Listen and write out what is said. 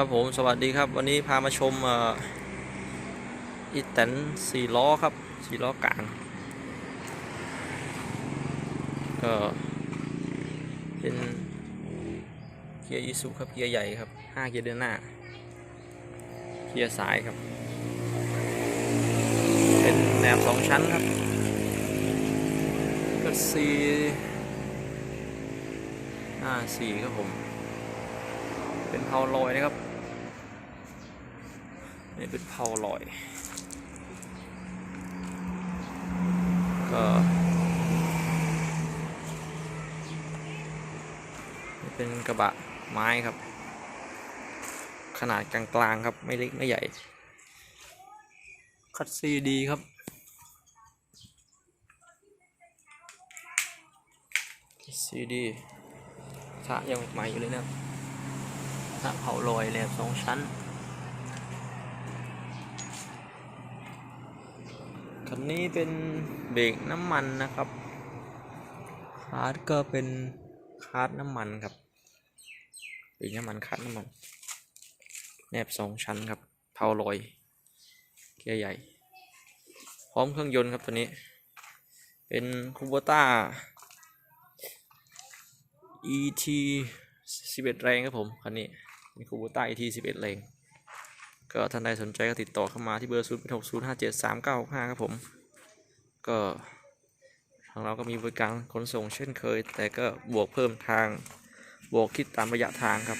ครับผมสวัสดีครับวันนี้พามาชมอีแตนสี่ล้อครับสี่ล้อกลางก็เป็นเกียร์อีซูครับเกียร์ใหญ่ครับห้าเกียร์เดินหน้าเกียร์สายครับ เป็นแนวสองชั้นครับก็สี่ห้าสี่ครับผมเป็นเพาลอยนะครับ นี่เป็นเพาลอย ก็นี่เป็นกระบะไม้ครับ ขนาดกลางๆครับ ไม่เล็กไม่ใหญ่ คัดซีดีครับซีดีสะยังใหม่อยู่เลยนะครับสะเผาลอยแลมสองชั้น คันนี้เป็นเบรกน้ำมันนะครับคาร์ดก็เป็นคาร์ดน้ำมันครับเบรกน้ำมันคาร์ดน้ำมัน แนบสองชั้นครับเผาลอยเกียร์ใหญ่ พร้อมเครื่องยนต์ครับตัวนี้ เป็นคูโบต้า ET 11 แรงครับผมคันนี้เป็นคูโบต้า ET 11 แรง ก็ท่านใดสนใจก็ติดต่อเข้ามาที่เบอร์0 6 0 5 7 3 9 6 5ครับผม ก็ทางเราก็มีบริการขนส่งเช่นเคย แต่ก็บวกเพิ่มทางบวกคิดตามระยะทางครับ